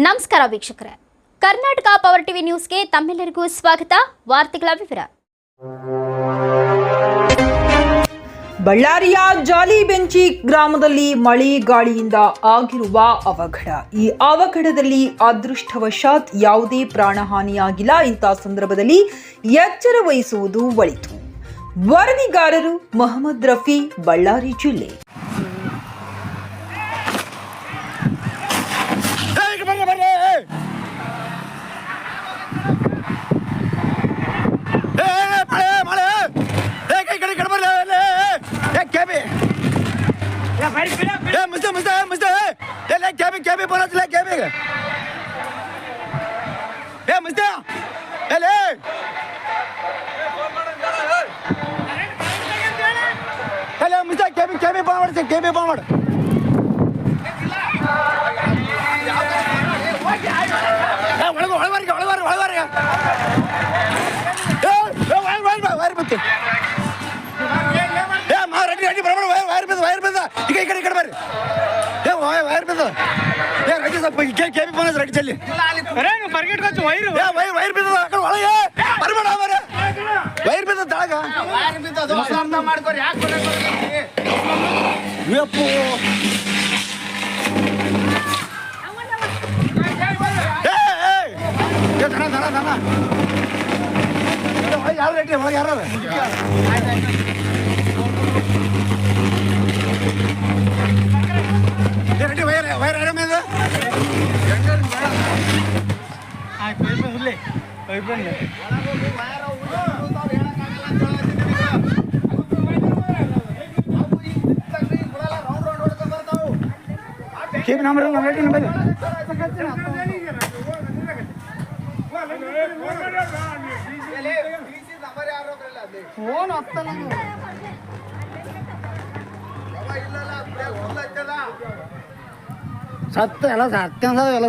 ನಮಸ್ಕಾರ ವೀಕ್ಷಕರೇ. Karnataka power TV ನ್ಯೂಸ್ಗೆ ತಮ್ಮೆಲ್ಲರಿಗೂ ಸ್ವಾಗತ. ವಾರ್ತೆಗಳ ವಿವರ. ಬಳ್ಳಾರಿಯ ಜಾಲಿಬೆಂಚಿ ಗ್ರಾಮದಲ್ಲಿ ಮಳೆ ಗಾಳಿಯಿಂದ ಆಗಿರುವ ಅವಘಡ. ಈ ಅವಘಡದಲ್ಲಿ ಅದೃಷ್ಟವಶಾತ್ ಯಾವುದೇ ಪ್ರಾಣಹಾನಿಯಾಗಿಲ್ಲ. ಇಂಥ ಸಂದರ್ಭದಲ್ಲಿ ಎಚ್ಚರ ವಹಿಸುವುದು ಒಳಿತು. ವರದಿಗಾರರು ಮೊಹಮ್ಮದ್ ರಫಿ, ಬಳ್ಳಾರಿ ಜಿಲ್ಲೆ. ಏ ಮುಸ್ತೆ ಮುಸ್ತೆ ಮುಸ್ತೆ ಏ ಲೇ ಕ್ಯಾಬಿ ಕ್ಯಾಬಿ ಬರೋದಿಲ್ಲ ಕ್ಯಾಬಿಗೆ ಏ ಮುಸ್ತೆ ಏ ಲೇ ಏ ಲೇ ಮುಸ್ತೆ ಕ್ಯಾಬಿ ಕ್ಯಾಬಿ ಬಂದ್ ಮಾಡಿ ಕ್ಯಾಬಿ ಬಂದ್ ಮಾಡಿ ಏ, ಒಳಗೆ ಒಳವರೆಗೆ ಒಳವರೆಗೆ ಒಳವರೆಗೆ ಏ, ಈ ಕಡೆ ಈ ಕಡೆ ಈ ಕಡೆ ಬರ್ರಿ ಏ ವೈರ್ ಬಿದ್ದ ಏ ರಜೆ ಸ್ವಲ್ಪ ಕೆ ಕೆ ಬಿ ಪೋನಸ್ ರಡಿ ಚಲ್ಲಿ ಬರ್ಗೆಟ್ ಕೊಚ್ಚು ವೈರ್ ಏ ವೈರ್ ವೈರ್ ಬಿದ್ದ ಆ ಕಡೆ ಒಳಗೆ ಬರ್ಬೇಡ ಅವರ ವೈರ್ ಬಿದ್ದ ತಳಗ ವೈರ್ ಬಿದ್ದ ಅದು ಅರ್ಥ ಮಾಡ್ಕೊರಿ ಯಾಕೆ ಕೊನೆ ಯಪ್ಪು ಯಾರು ರೇಟ್ ಯಾರು ಯಾರು cab number number phone number ಸತ್ತ ಎಲ್ಲ ಸತ್ಯ ಎಲ್ಲ